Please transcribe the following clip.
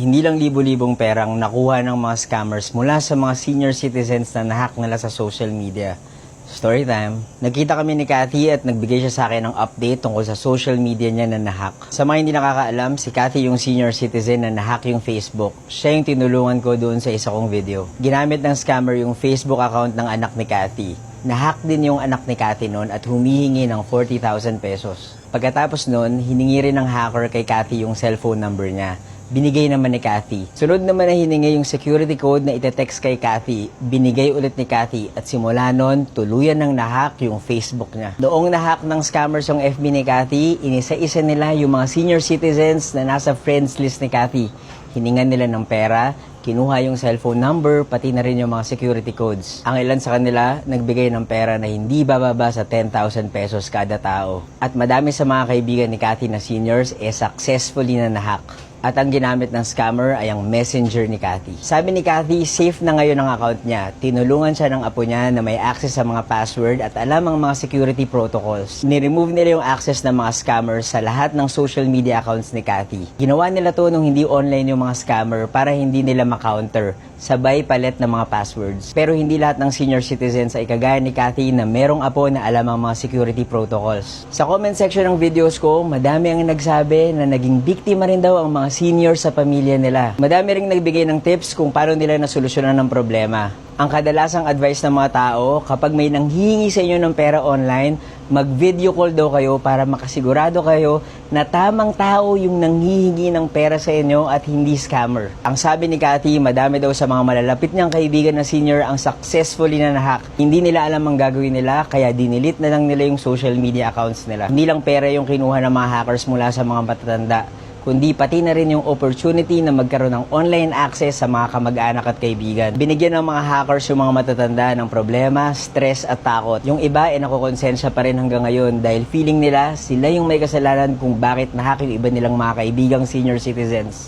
Hindi lang libo-libong perang nakuha ng mga scammers mula sa mga senior citizens na nahack nila sa social media. Story time. Nagkita kami ni Cathy at nagbigay siya sa akin ng update tungkol sa social media niya na nahack. Sa mga hindi nakakaalam, si Cathy yung senior citizen na nahack yung Facebook. Siya yung tinulungan ko doon sa isa kong video. Ginamit ng scammer yung Facebook account ng anak ni Cathy. Nahack din yung anak ni Cathy noon at humihingi ng 40,000 pesos. Pagkatapos noon, hiningi rin ng hacker kay Cathy yung cellphone number niya binigay naman ni Cathy. Sunod naman na hiningi yung security code na itetext kay Cathy, binigay ulit ni Cathy at simula nun, tuluyan ng nahack yung Facebook niya. Noong nahack ng scammers yung FB ni Cathy, inisa-isa nila yung mga senior citizens na nasa friends list ni Cathy. Hiningan nila ng pera, kinuha yung cellphone number, pati na rin yung mga security codes. Ang ilan sa kanila, nagbigay ng pera na hindi bababa sa 10,000 pesos kada tao. At madami sa mga kaibigan ni Cathy na seniors, eh successfully na nahack. At ang ginamit ng scammer ay ang messenger ni Cathy. Sabi ni Cathy, safe na ngayon ang account niya. Tinulungan siya ng apo niya na may access sa mga password at alam ang mga security protocols. Ni-remove nila yung access ng mga scammers sa lahat ng social media accounts ni Cathy. Ginawa nila to nung hindi online yung mga scammer para hindi nila ma-counter. Sabay palit ng mga passwords. Pero hindi lahat ng senior citizens ay kagaya ni Cathy na merong apo na alam ang mga security protocols. Sa comment section ng videos ko, madami ang nagsabi na naging biktima rin daw ang mga senior sa pamilya nila. Madami ring nagbigay ng tips kung paano nila nasolusyonan ng problema. Ang kadalasang advice ng mga tao, kapag may nanghihingi sa inyo ng pera online, mag-video call daw kayo para makasigurado kayo na tamang tao yung nanghihingi ng pera sa inyo at hindi scammer. Ang sabi ni Cathy, madami daw sa mga malalapit niyang kaibigan na senior ang successfully na nahack. Hindi nila alam ang gagawin nila, kaya dinilit na lang nila yung social media accounts nila. Hindi lang pera yung kinuha ng mga hackers mula sa mga matatanda kundi pati na rin yung opportunity na magkaroon ng online access sa mga kamag-anak at kaibigan. Binigyan ng mga hackers yung mga matatanda ng problema, stress at takot. Yung iba ay nakukonsensya pa rin hanggang ngayon dahil feeling nila sila yung may kasalanan kung bakit nahack yung iba nilang mga kaibigang senior citizens.